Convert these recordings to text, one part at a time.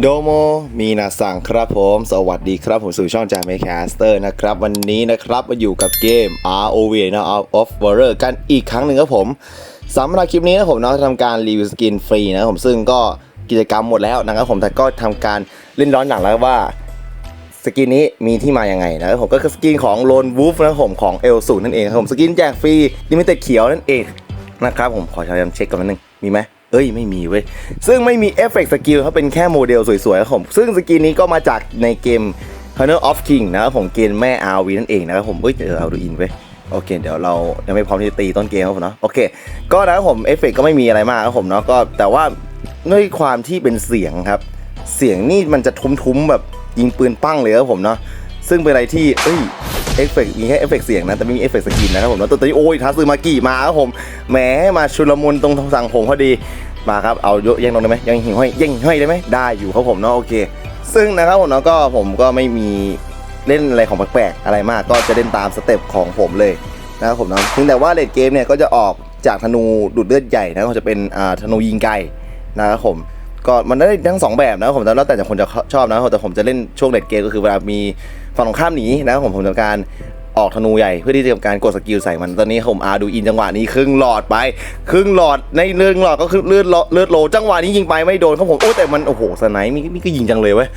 โดโมมีนาสังครับผม สวัสดีครับ ผมสู่ช่องจา m ม c แคสเตอร์นะครับ วันนี้นะครับมาอยู่กับเกม ROV นะ Out of Warrior กันอีกครั้งหนึ่งครับผมสำหรับคลิปนี้นะผมเนาะทำการรีวิวสกินฟรีนะผมซึ่งก็กิจกรรมหมดแล้วนะครับผมแต่ก็ทำการเล่นร้อนหนังแล้วว่าสกินนี้มีที่มาอย่างไงนะครับผมก็คือสกินของโลนวูฟนะผมของเอลสูนั่นเองครับผมสกินแจกฟรีลิมิเต็ดเขียวนั่นเองนะครับผมขอพยายามเช็คก่อนนิดนึงมีไหม เอ้ยไม่มีเว้ย ซึ่งไม่มีเอฟเฟกต์สกิลเขาเป็นแค่โมเดลสวยๆครับผม ซึ่งสกินนี้ก็มาจากในเกม Honor of King นะครับผมเกมแม่ RV นั่นเองนะครับผมเอ้ยเดี๋ยวเอาดูอินเว้ยโอเค เดี๋ยวเรายังไม่พร้อมที่จะตีต้นเกมครับผมเนาะโอเค ก็นะครับผมเอฟเฟกต์ก็ไม่มีอะไรมากครับผมเนาะก็แต่ว่าด้วยความที่เป็นเสียงครับ เสียงนี่มันจะทุ้มๆแบบยิงปืนปั้งเลยครับผมเนาะซึ่งเป็นอะไรที่เอ้ย เอฟเฟกต์มีแค่เอฟเฟกต์เสียงนะ แต่ไม่มีเอฟเฟกต์สกินนะครับผมแล้วตัวนี้โอ้ยทัซึมากิมาครับผมแหมมาชุลมุนตรงสั่งผมพอดีมาครับเอายกแย่งลงได้ไหมยังหิ่งห้อยย่งห้อยได้ไหมได้อยู่ครับผมเนาะโอเค ซึ่งนะครับผมเนาะก็ผมก็ไม่มีเล่นอะไรของแปลกๆอะไรมาก ก็จะเล่นตามสเต็ปของผมเลยนะครับผมเนาะถึงแต่ว่าเลดเกมเนี่ยก็จะออกจากธนูดูดเลือดใหญ่นะก็จะเป็นอ่าธนูยิงไกลนะครับผมก็มันได้ทั้งสองแบบนะครับผมแล้วแต่จะคนจะชอบนะครับแต่ผมจะเล่นช่วงเลดเกมก็คือเวลามี ฝั่งตรงข้ามหนีนะครับผมผมจะการออกธนูใหญ่เพื่อที่จะทำการกดสกิลใส่มันตอนนี้ผมอาดูอินจังหวะนี้ครึ่งหลอดไป ครึ่งหลอดในเรื่องหลอดก็คือเลือดเลือดโลจังหวะนี้ยิงไปไม่โดนครับผมโอ้แต่มันโอ้โหสไนป์มีมีก็ยิงจังเลยเว้ย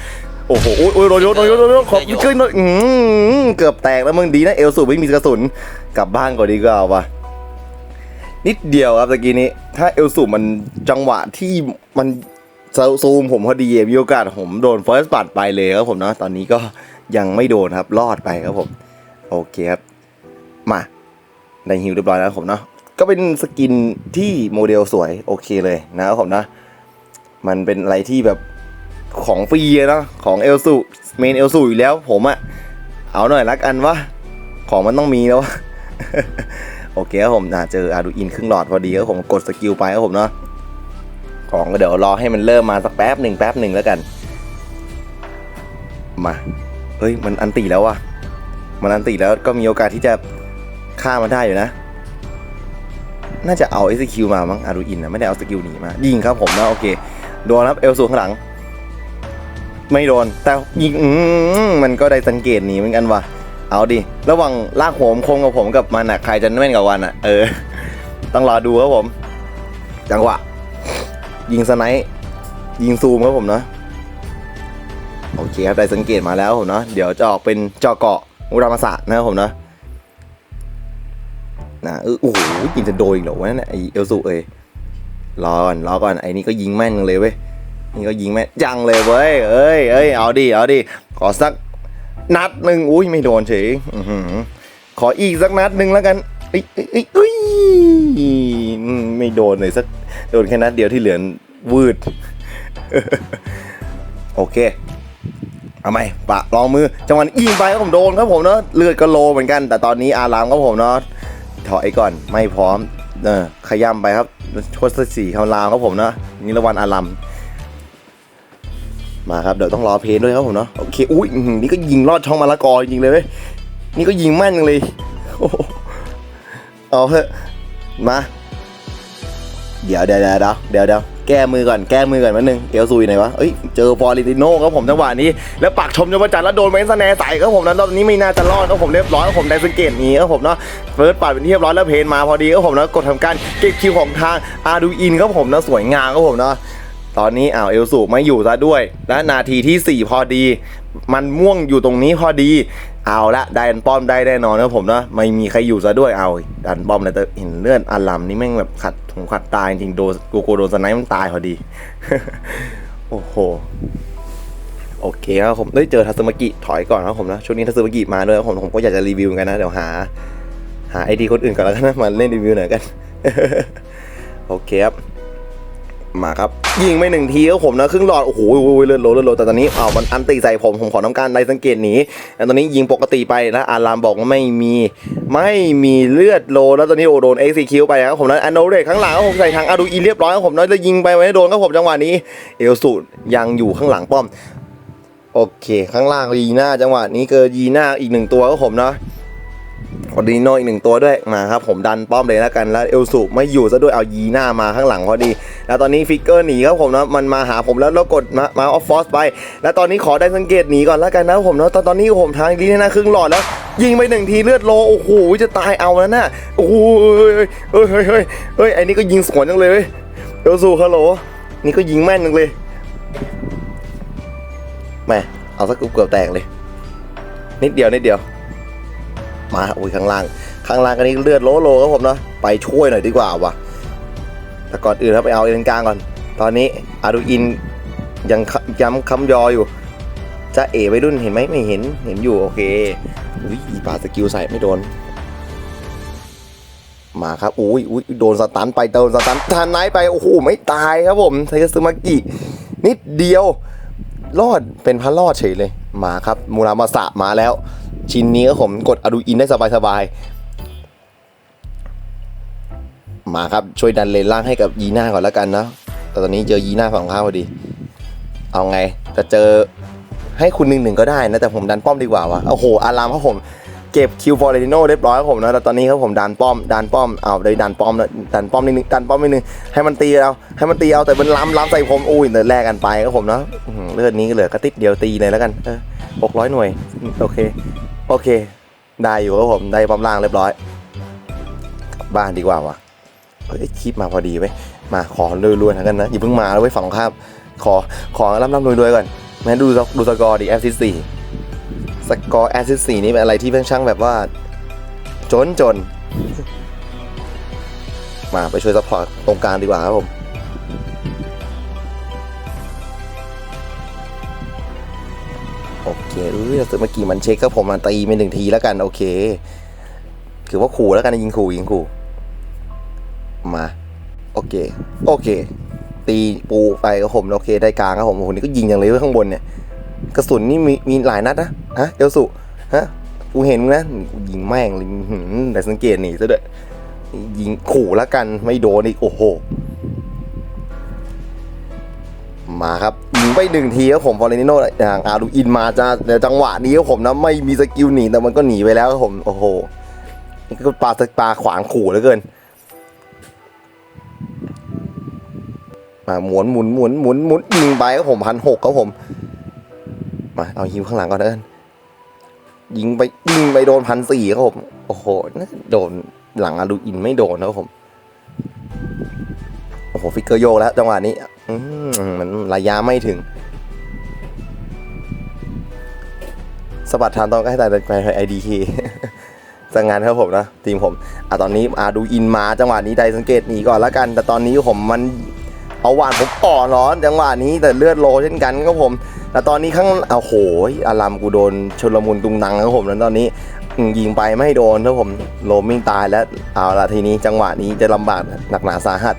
โอ้โหโอ้ยโอ้ยโดนโดนโดนโดนโดนโดนขอบขึ้นอืมเกือบแตกแล้วมึงดีนะเอลสูบไม่มีกระสุนกลับบ้านก่อนดีกว่าวะนิดเดียวครับตะกี้นี้ ถ้าเอลสูมันจังหวะที่มันซูมผมพอดีมีโอกาสผมโดนเฟิร์สบัตไปเลยครับผมเนาะตอนนี้ก็ ยังไม่โดนครับรอดไปครับผมโอเคครับมาได้ฮิวเรียบร้อยแล้วครับผมเนาะก็เป็นสกินที่โมเดลสวยโอเคเลยนะครับผมนะ มันเป็นอะไรที่แบบของฟรีเนาะของเอลสูเมนเอลสูอยู่แล้ว ผมอะเอาหน่อยละกันวะของมันต้องมีแล้ววะโอเคครับผมนะเจออาดูอินครึ่งหลอดพอดีครับผมกดสกิลไปครับผมเนาะของก็เดี๋ยวรอให้มันเริ่มมาสักแป๊บหนึ่งแป๊บหนึ่งแล้วกัน มา เฮ้ยมันอันตีแล้วว่ะมันอันตีแล้วก็มีโอกาสที่จะฆ่ามันได้อยู่นะ น่าจะเอา s อ q มามั้งอาดูอินนะไม่ได้เอาสกิลหนีมา ยิงครับผมนะโอเคโดนครับเอลสูข้างหลัง ไม่โดน แต่ยิงมมันก็ได้สังเกตหนีเหมือนกันว่ะเอาดิ ระหว่างลากหัวผมคงกับผมกับมันอะใครจะแม่นกว่าวันอะเออ ต้องรอดูครับผม จังหวะ ยิงสไนป์ยิงซูมครับผมเนาะ โอเคครับได้สังเกตมาแล้วผมเนาะเดี๋ยวจะออกเป็นจอเกาะอุรามาสะนะครับผมเนาะนะเออโอ้โหยิงจะโดนอีกเหรอวะนั่นน่ะไอเอลซูเอ้ยรอก่อนรอก่อนไอ้นี่ก็ยิงแม่นเลยเว้ยนี่ก็ยิงแม่นจังเลยเว้ยเอ้ยเอ้ยเอาดิเอาดิขอสักนัดหนึ่งอุ้ยไม่โดนเฉยขออีกสักนัดหนึ่งแล้วกันเอ้ยเอ้ยเอ้ยเอ้ยอืมไม่โดนเลยสักโดนแค่นัดเดียวที่เหลือวืดโอเค เอาไหมปะลองมือ จังหวะยิงไปครับผมโดนครับผมเนาะเลือดก็โลเหมือนกัน แต่ตอนนี้อารามครับผมเนาะถอยก่อนไม่พร้อม เออขย้ำไปครับชดสี่คำรามครับผมเนาะนิรวันอารามมาครับเดี๋ยวต้องรอเพลงด้วยครับผมเนาะโอเคอุ้ยนี่ก็ยิงลอดช่องมะละกอจริงเลยเว้ยนี่ก็ยิงแม่นเลยโอ้โหเอาเถอะมาเดี๋ยวเดี๋ยวเดี๋ยวเดี๋ยวเดี๋ยว แก้มือก่อนแก้มือก่อนแป๊บนึงเอลซุยไหนวะเอ้ยเจอฟอริติโน่ครับผมจังหวะนี้ แล้วปักชมจังหวะจันแล้วโดนเมนสแนร์ใส่ครับผมแล้วรอบนี้ไม่น่าจะรอดครับผมเรียบร้อยครับผมได้สังเกตนี้ครับผมเนาะเฟิร์สปัดเป็นที่เรียบร้อยแล้วเพนมาพอดีครับผมเนาะกดทำการเก็บคิวของทางอาดูอินครับผมเนาะสวยงามครับผมเนาะ ตอนนี้อ้าวเอลสูไม่อยู่ซะด้วย และนาทีที่ 4 พอดี มันม่วงอยู่ตรงนี้พอดี เอาละได้ดันป้อมได้แน่นอนนะผมนะไม่มีใครอยู่ซะด้วยเอาดันป้อมเลยแต่เห็นเลือดอัลลัมนี่แม่งแบบขัดถุงขัดตายจริงๆโดนโกโกโดนสไนป์มันตายพอดี โอ้โหโอเคครับผมได้เจอทัศมากิถอยก่อนครับผมนะช่วงนี้ทัศมากิมาด้วยผมผมก็อยากจะรีวิวกันนะเดี๋ยวหา หาไอดีคนอื่นก่อนแล้วกันนะมาเล่นรีวิวหน่อยกัน โอเคครับ มาครับ ยิงไม่หนึ่งทีครับผมนะครึ่งหลอด โอ้โหเลือดโลเลือดโลแต่ตอนนี้เอามันอันตีใส่ผม ผมขอทำการไล่สังเกตหนีแล้ตอนนี้ยิงปกติไปแล้วอารามบอกว่าไม่มีไม่มีเลือดโลแล้วตอนนี้โอโดน execute ไปครับผมนะอันโนเรข้างหลังครับผมใส่ทางอาดูอีเรียบร้อยครับผมแล้วจะยิงไปไม่โดนครับผมจังหวะนี้เอลสูยังอยู่ข้างหลังป้อมโอเค ข้างล่างยีน้าจังหวะนี้เกิดยีน้าอีกหนึ่งตัวครับผมนะ อดีโนอีกหนึ่งตัวด้วยมาครับผมดันป้อมเลยแล้วกันแล้วเอลสุไม่อยู่ซะด้วยเอายีหน้ามาข้างหลังพอดี แล้วตอนนี้ฟิกเกอร์หนีครับผมนะมันมาหาผมแล้วแล้วกดมามาออฟฟอสไป แล้วตอนนี้ขอได้สังเกตหนีก่อนแล้วกันนะผมนะตอนตอนนี้ผมทางดีนะครึ่งหลอดแล้ว ยิงไปหนึ่งทีเลือดโลโอ้โหจะตายเอาแล้วนะโอ้โหเฮ้ยเฮ้ยเฮ้ยเฮ้ยไอ้นี่ก็ยิงสวนจังเลยเว้ยเอลสุฮัลโหลนี่ก็ยิงแม่นจังเลยแม่เอาสักเกือบแตกเลย นิดเดียวนิดเดียว มาอุ้ยข้างล่าง ข้างล่างกันนี้เลือดโลโลครับผมเนาะไปช่วยหน่อยดีกว่าว่ะแต่ก่อนอื่นเราไปเอาเอ็นกลางก่อน ตอนนี้อาดูอินยังย้ำคำยออยู่จะเอไปรุ่นเห็นไหมไม่เห็นเห็นอยู่โอเคอุ้ยป่าสกิลใส่ไม่โดน มาครับอุ้ยอุ้ยโดนสตันไปโดนสตันทานไนไปโอ้โหไม่ตายครับผมไทกัสมากินิดเดียว รอดเป็นพระรอดเฉยเลย มาครับมูรามาสะมาแล้ว ชิ้นนี้ก็ผมกดอดูอินได้สบายๆ มาครับช่วยดันเลนล่างให้กับยีน่าก่อนแล้วกันนะแต่ตอนนี้เจอยีน่าฝั่งข้างพอดี เอาไงจะเจอให้คุณหนึ่งหนึ่งก็ได้นะแต่ผมดันป้อมดีกว่าวะโอ้โหอารามครับผมเก็บคิวฟอร์เรติโนเรียบร้อยครับผมนะแต่ตอนนี้ครับผมดันป้อมดันป้อมเอาได้ดันป้อมดันป้อมนิดนึงดันป้อมนิดนึงให้มันตีเอาให้มันตีเอาแต่มันล้ำล้ำใส่ผมอุ้ยเดินแลกกันไปครับผมนะเลือดนี้ก็เหลือกระติดเดียวตีเลยแล้วกันหกร้อยหน่วยโอเค โอเค ได้อยู่ครับผมได้ป้อมล่างเรียบร้อยกลับบ้านดีกว่าวะเฮ้ยคลิปมาพอดีไว้มาขอรวยๆทั้งกันนะอย่าเพิ่งมาแล้วไว้ฝั่งข้ามขอขอร่ำร่ำรวยๆก่อนแม่ดูดูสกอร์ดิแอซิสี่สกอร์แอซิสี่นี่เป็นอะไรที่เพ่งช่างแบบว่า จนจนมาไปช่วยซัพพอร์ตตรงกลางดีกว่าครับผม โอเคเอ้ยเมื่อกี้มันเช็คครับผมมันตีไปหนึ่งทีแล้วกัน โอเคถือว่าขู่แล้วกันยิงขู่ยิงขู่มา โอเค โอเค ตีปูไปครับผมโอเค ได้กลางครับผมโอ้โหนี่ก็ยิงอย่างเลยเว้ข้างบนเนี่ยกระสุนนี่มีมีหลายนัดนะฮะเอลสุฮะกูเห็นมึงนะยิงแม่งเลยแต่สังเกตหนีซะด้วยยิงขู่แล้วกันไม่โดนอีกโอ้โหมาครับ ไปหนึ่งทีครับผมฟอร์เรนิโนอย่างอารูอินมาจะแต่จังหวะนี้ครับผมนะไม่มีสกิลหนีแต่มันก็หนีไปแล้วครับผมโอ้โหนี่ก็ปลาสปาขวางขู่เหลือเกินมาหมุนหมุนหมุนหมุนหมุนยิงไปครับผมพันหกครับผมมาเอาฮิวข้างหลังก่อนเด้นยิงไปยิงไปโดนพันสี่ครับผมโอ้โหน่าโดนหลังอารูอินไม่โดนนะครับผมโอ้โหฟิกเกอร์โยกแล้วจังหวะนี้ อืม มันระยะไม่ถึงสบัดทานตอนใกล้ตายไปไอดีคีจังงานครับผมนะทีมผมอะตอนนี้อาดูอินมาจังหวะนี้ไดสังเกตหนีก่อนแล้วกัน แต่ตอนนี้ผมมันเอาหวานผมอ่อนร้อนจังหวะนี้แต่เลือดโลเช่นกันครับผมแต่ตอนนี้ข้างโอ้โหอารามกูโดนชนละมุนตุงนังครับผมแล้วตอนนี้ยิงไปไม่โดนครับผมโลมมิ่งตายแล้วเอาละทีนี้จังหวะนี้จะลำบากหนักหนาสาหัส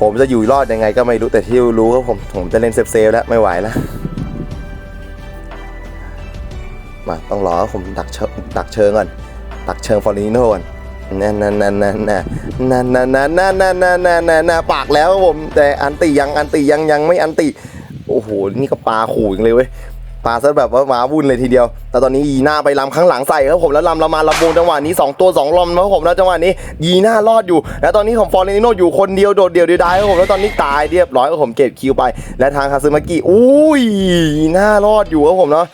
ผมจะอยู่รอดยังไงก็ไม่รู้แต่ที่รู้ก็ผมผมจะเล่นเซฟเซฟแล้วไม่ไหวแล้วมาต้องรอผมดักเชิงดักเชิงก่อนดักเชิงฟอร์นิโน่ก่อนนั่นนั่นนั่นนั่นนั่นนั่นนั่นนั่นนั่นนั่นนั่นนั่นนั่นปากแล้วครับผมแต่อันติยังอันติยังยังไม่อันติโอ้โหนี่ก็ปลาขู่อย่างเลยเว้ย ปลาซะแบบว่ามาวุ่นเลยทีเดียว แต่ตอนนี้ยีหน้าไปลำข้างหลังใส่ครับผมแล้วลำเรามาลำวงจังหวะนี้ 2 ตัว2ลำนะครับผมแล้วจังหวะนี้ยีหน้ารอดอยู่ แล้วตอนนี้ของฟอร์เรนิโนอยู่คนเดียวโดดเดี่ยวเดียวดายครับผมแล้วตอนนี้ตายเรียบร้อยครับผมเก็บคิวไป และทางคาซึมากิอุ้ยยีหน้ารอดอยู่ครับผมเนาะ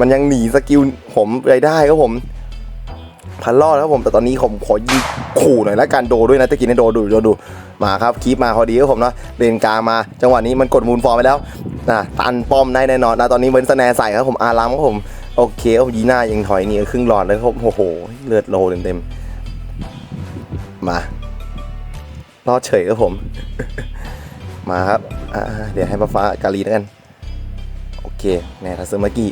มันยังหนีสกิลผมไปได้ครับผมพันรอดครับผมแต่ตอนนี้ผมขอยิงขู่หน่อยแล้วกันโดด้วยนะตะกี้นี่โดดูโดดู มาครับคีปมาพอดีครับผมเนาะเลนกลางมาจังหวะนี้มันกดมูลฟอร์มไปแล้วนะตันป้อมได้แน่นอนนะตอนนี้เวนสแนร์ใส่ครับผมอารัมครับผมโอเคครับยีน่ายังถอยนี่ครึ่งหลอดเลยครับโอ้โหเลือดโลเต็มๆมารอดเฉยครับผม มาครับเดี๋ยวให้มาฟ้ากาลีแล้วกัน โอเคแน่ทัสเมื่อกี้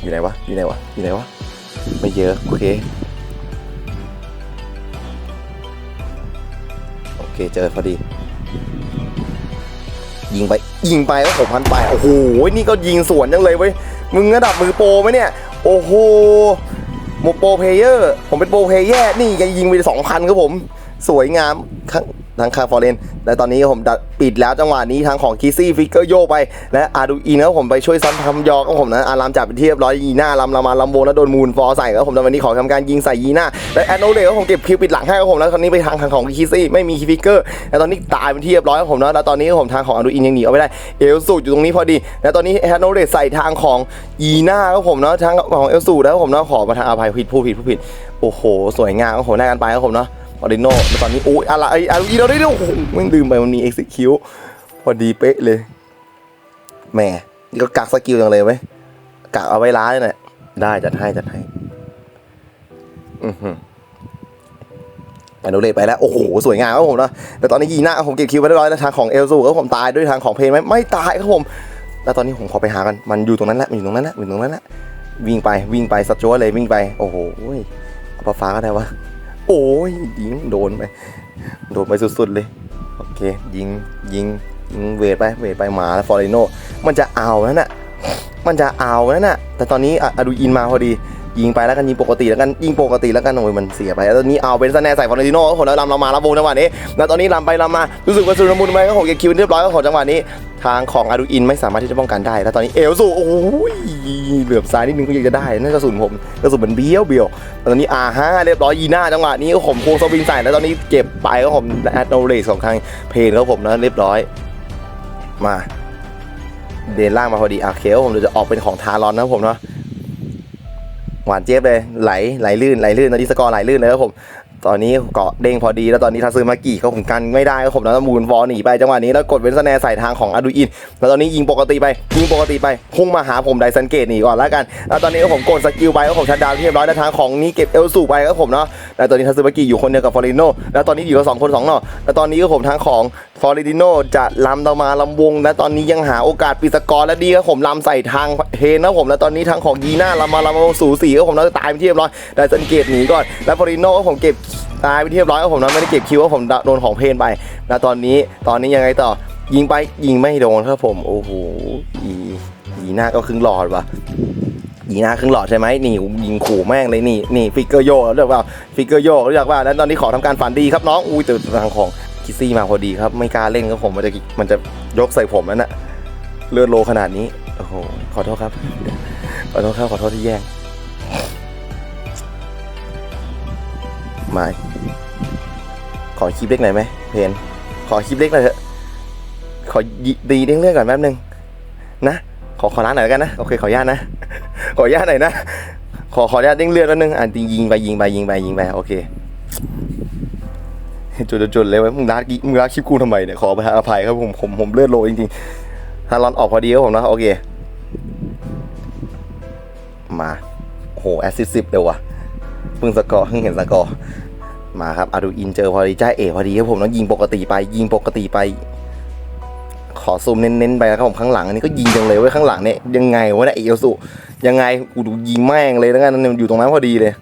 อยู่ไหนวะอยู่ไหนวะอยู่ไหนวะไม่เยอะโอเค เคเจอพอดี ยิงไป ยิงไปแล้วผมพันไป โอ้โห นี่ก็ยิงสวนจังเลยเว้ย มึงระดับมือโปรไหมเนี่ย โอ้โหโมโปรเพลเยอร์ ผมเป็นโปรเพลเยอร์ นี่ยังยิงไปสองพันครับผม สวยงามข้าง ทางคาฟอร์เรนและตอนนี้ผมดัดปิดแล้วจังหวะนี้ทางของคิซี่ฟิกเกอร์โยกไป และอาดูอินครับผมไปช่วยซ้ำทำยอครับผมนะอารามจับเป็นที่เรียบร้อยยีน่าลำลามาลำโบแล้วโดนมูนฟอร์ใส่ครับผมในวันนี้ขอทำการยิงใส่ยีน่าและแอนโนเลครับผมเก็บคิวปิดหลังให้ครับผมแล้วตอนนี้ไปทางทางของคิซี่ไม่มีฟิกเกอร์และตอนนี้ตายเป็นที่เรียบร้อยครับผมนะแล้วตอนนี้ผมทางของอาดูอินยังหนีเอาไม่ได้เอลสูดอยู่ตรงนี้พอดี และตอนนี้แอนโนเลใส่ทางของยีน่าครับผมเนาะทางของเอลสูดแล้วผมเนาะขอประทานอภัยผิดผู้ผิดผู้ผิดโอ้โห สวยงามครับผมได้กันไปครับผมเนาะ ออริโนตอนนี้โอ้ยอะไรไอ้อารูอีเราได้ด้วยโอ้โหไม่งลืมไปมันมี execute พอดีเป๊ะเลยแหมนี่ก็กักสกิลจังเลยไหมกักเอาไว้ร้ายนี่ยได้จัดให้จัดให้อือหืออนุเลไปแล้ว โอ้โห สวยงามครับผมนะแต่ตอนนี้ยีน่าผมเก็บคิวไปเรียบร้อยแล้วทางของเอลซูครับผมตายด้วยทางของเพนไหมไม่ตายครับผม แล้วตอนนี้ผมขอไปหากัน มันอยู่ตรงนั้นแหละมันอยู่ตรงนั้นแหละมันอยู่ตรงนั้นแหละวิ่งไปวิ่งไปสัจจวเลยวิ่งไป โอ้โหเอาปลาฟ้าก็ได้วะ โอ้ยยิงโดนไป โดนไปสุดๆเลย โอเค ยิงยิงยิงเวทไปเวทไปหมาแล้วฟอร์เรโนมันจะเอานั่นน่ะมันจะเอานั่นน่ะแต่ตอนนี้อะดูอินมาพอดี ยิงไปแล้วกันยิงปกติแล้วกันยิงปกติแล้วกันโอ้ยมันเสียไปแล้วตอนนี้เอาเป็นสแนร์ใส่ฟอร์เรโนก็ผลแล้วลำเรามาแล้วโบจังหวะนี้แล้วตอนนี้ลำไปลำมารู้สึกว่าสุรมุนไปก็หกเก็บคิวเรียบร้อยก็ของจังหวะนี้ ทางของอาดูอินไม่สามารถที่จะป้องกันได้ แล้วตอนนี้เอลสูโอ้ยเหลือบซ้ายนิดนึงก็ยังจะได้นั่นกระสุนผมกระสุนมันเบี้ยวเบี้ยวตอนนี้อาห้าเรียบร้อยยีน่าจังหวะนี้ก็ผมโค้งสวิงใส่แล้วตอนนี้เก็บไปก็ผมแอดโนเรสของทางเพนแล้วผมนะเรียบร้อยมาเดินล่างมาพอดีอะเคลผมจะออกเป็นของทารอนนะผมเนาะ หวานเจี๊ยบเลยไหลไหลลื่นไหลลื่นตอนนี้สกอร์ไหลลื่นเลยครับผม ตอนนี้เกาะเด้งพอดีแล้วตอนนี้ทาซึมากิเขาผมกันไม่ได้ครับผมแล้วมูนฟอร์หนีไปจังหวะนี้แล้วกดเวนสแนใส่ทางของอดูอิน แล้วตอนนี้ยิงปกติไปยิงปกติไปพุ่งมาหาผมไดซันเกตหนีก่อนแล้วกัน แล้วตอนนี้ก็ผมกดสกิลไปก็ผมชัดดาวเรียบร้อยแล้วทางของนี้เก็บเอลสูไปครับผมเนาะแล้วตอนนี้ทาซึมากิอยู่คนเดียวกับฟอริโนแล้วตอนนี้อยู่กับสองคนสองเนาะแล้วตอนนี้ก็ผมทางของฟอริดิโนจะลำเรามาลำวง และตอนนี้ยังหาโอกาสปิดสกอร์และดีครับผมลำใส่ทางเทนนะผมแล้วตอนนี้ทางของยีน่าลำมาลำวงสูสีก็ผมแล้วตายไปที่เรียบร้อยไดซันเกตหนีก่อนแล้วฟอริโนก็ผมเก็บ ตายไปที่เรียบร้อยก็ผมนะไม่ได้เก็บคิวว่าผมโดนของเพนไปแล้วตอนนี้ตอนนี้ยังไงต่อยิงไปยิงไม่โดนครับผมโอ้โหอียีหน้าก็ครึ่งหลอดว่ะยีหน้าครึ่งหลอดใช่ไหมนี่ยิงขู่แม่งเลยนี่นี่ฟิกเกอร์โยกเรียกว่าฟิกเกอร์โยกเรียกว่าแล้วตอนนี้ขอทำการฝันดีครับน้องอุ้ยแต่ทางของคิซี่มาพอดีครับ ไม่กล้าเล่นครับผมมันจะมันจะยกใส่ผมแล้วน่ะเลือดโลขนาดนี้โอ้โหขอโทษครับขอโทษครับขอโทษที่แย่ง มาขอคลิปเล็กหน่อยไหมเพนขอคลิปเล็กหน่อยเถอะ ขอดีเรื่องก่อนแป๊บนึงนะขอขอร้านหน่อยแล้วกันนะโอเคขออนุญาตนะ ขออนุญาตหน่อยนะ ขอขออนุญาตเด้งเลือดแป๊บนึงอะยิงไปยิงไปยิงไปยิงไปโอเคจุดจุดๆเลยว้มึงรักมึงรักคลิปกูทำไมเนี่ยขอประทานอภัยครับผมผมผมเลือดโลจริงๆถ้าร้อนออกพอดีครับผมนะโอเค มาโหแอสซิสต์สิบเร็วว่ะ เพิ่งสกอร์เพิ่งเห็นสกอร์มาครับอาดูอินเจอพอดีจ้าเอพอดีครับผมต้องยิงปกติไป ยิงปกติไป ขอซูมเน้นๆไปนะครับผมข้างหลังอันนี้ก็ยิงจังเลยเว้ยข้างหลังเนี่ยยังไงวะเนี่ยเอลสุยังไงกูดูยิงแม่งเลยแล้วกันอยู่ตรงนั้นพอดีเลย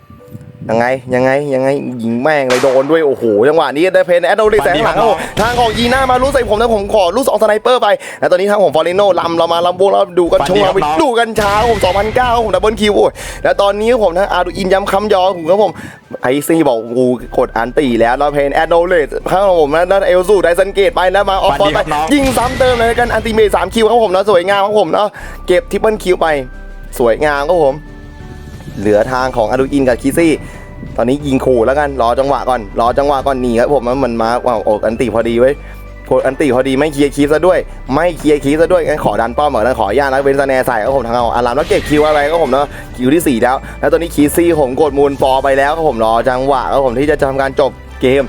ยังไงยังไงยังไงยิงแม่งเลยโดนด้วยโอ้โหจังหวะนี้ได้เพนแอดโดริแสงหลังครับผมทางของยีน่ามารู้ใส่ผมแล้วผมขอรู้สองสไนเปอร์ไปแล้วตอนนี้ทางของฟอร์เรโนลำเรามาลำโบเราดูกันชงเราไปดูกันช้าผม2009ผมดับเบิลคิวโอ้ยแล้วตอนนี้ผมทางอาดูอินย้ำคำยอผมครับผมไอซีบอกกูกดอันตีแล้วแล้วเพนแอดโนเลสข้างของผมนะแล้วเอลซูได้สังเกตไปแล้วมาออฟฟอร์ไปยิงซ้ำเติมเลยกันอันติเมทสามคิวครับผมนะสวยงามครับผมเนาะเก็บทริปเปิลคิวไป สวยงามครับผม เหลือทางของอาดูอินกับคีซี่ตอนนี้ยิงขู่แล้วกันรอจังหวะก่อนรอจังหวะก่อนหนีครับผมมันมาว้าวโอกอันตีพอดีเว้ยกดอันตีพอดีไม่เคลียร์คีซะด้วย ไม่เคลียร์คีซะด้วยงั้นขอดันป้อมเหมือนกันขอญาตแล้วเวนซาแนร์ใส่ก็ผมทางเอาอารามแล้วเก็บคิวอะไรก็ผมเนาะคิวที่สี่แล้ว แล้วตอนนี้คีซี่ผมกดมูลฟอไปแล้วก็ผมรอจังหวะก็ผมที่จะทำการจบเกม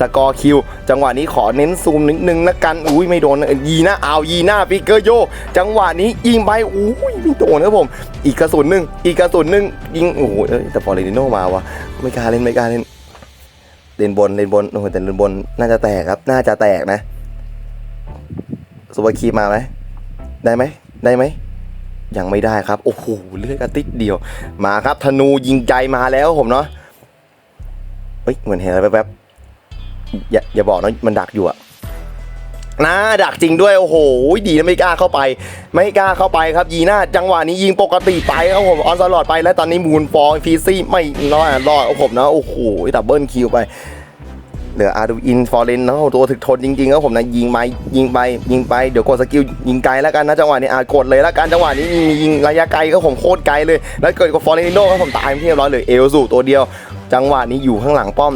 สกอร์คิว จังหวะนี้ขอเน้นซูมนิดนึงนะกัน อุ้ยไม่โดนยีหน้าเอายีหน้าฟิกเกอร์โย จังหวะนี้ยิงไปอุ้ยไม่โดนครับผม อีกกระสุนหนึ่งอีกกระสุนหนึ่งยิงโอ้โหแต่ฟอร์เรติโนมาวะไม่กล้าเล่นไม่กล้าเล่นเล่นบนเล่นบนโอ้โหแต่เล่นบนน่าจะแตกครับ น่าจะแตกนะสุภาคีมาไหมได้ไหมได้ไหมยังไม่ได้ครับ โอ้โหเลือดกระติดเดียว มาครับธนูยิงใจมาแล้วผมเนาะเฮ้ยเหมือนเห็นอะไรแป๊บ อย่าอย่าบอกนะมันดักอยู่อะนะดักจริงด้วยโอ้โหดีนะไม่กล้าเข้าไป ไม่กล้าเข้าไปครับยีน่าจังหวะนี้ยิงปกติไปครับผมออนสลอดไปแล้วตอนนี้มูนฟอร์ฟีซี่ไม่รอดรอดเอาผมนะโอ้โหดับเบิลคิวไปเหลืออาร์ดูอินฟอร์เรนนะตัวถึกทนจริงๆครับผมนะยิงไปยิงไปยิงไปเดี๋ยวกดสกิลยิงไกลแล้วกันนะจังหวะนี้อากดเลยแล้วกันจังหวะนี้มียิงระยะไกลก็ผมโคตรไกลเลย แล้วเกิดกับฟอร์เรนโดครับผมตายไม่เรียบร้อยเลยเอลสูตัวเดียว จังหวะนี้อยู่ข้างหลังป้อม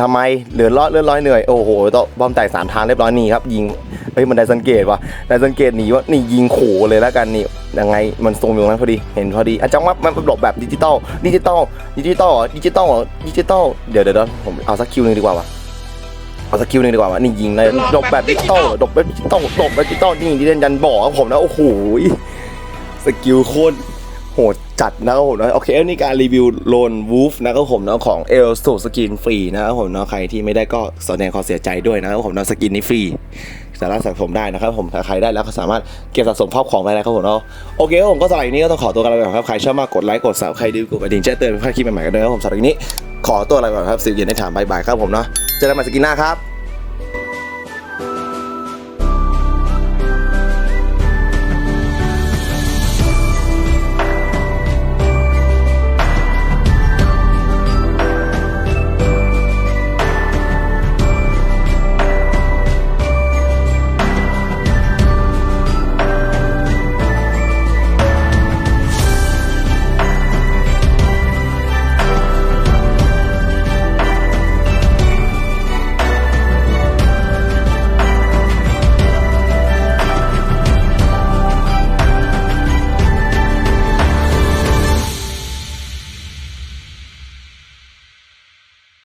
ทำไมเหลือร้อยเลือดร้อยเหนื่อยโอ้โหต่อป้อมแตกสามทางเรียบร้อยนี่ครับยิงเฮ้ยมันได้สังเกตว่ะได้สังเกตหนีว่านี่ยิงขู่เลยแล้วกันนี่ยังไงมันทรงอยู่ตรงนั้นพอดีเห็นพอดีอะจังหวะมันหลบแบบดิจิตอลดิจิตอลดิจิตอลหรอดิจิตอลหรอดิจิตอลเดี๋ยวเดี๋ยวเดี๋ยผมเอาสักคิวหนึ่งดีกว่าว่ะเอาสักคิวหนึงดีกว่าว่ะนี่ยิงเลยหลบแบบดิจิตอลหลบแบบดิจิตอลหลบแบบดิจิตอลนี่ที่เล่นยันบ่อครับผมนะโอ้โหสกิลโคตร โหดจัดนะครับผมนะโอเคนนี่การรีวิวโลนวูฟนะครับผมนะของเอลสูสกินฟรีนะครับผมนะใครที่ไม่ได้ก็แสดงความเสียใจด้วยนะครับผมนะสกินนี้ฟรีสามารถสะสมได้นะครับผมถ้าใครได้แล้วก็สามารถเก็บสะสมครอบของได้นะครับผมเนาะโอเคครับผมก็สำหรับนี้ก็ต้องขอตัวกันไปก่อนครับใครชอบมากกดไลค์กดซับใครดูกดกระดิ่งแจ้งเตือนเพื่อคลิปใหม่ๆกันด้วยครับผมสำหรับนี้ ขอตัวลาไปก่อนครับสิวเย็นในถามบายบายครับผมเนาะเจอกันใหม่สกินหน้าครับ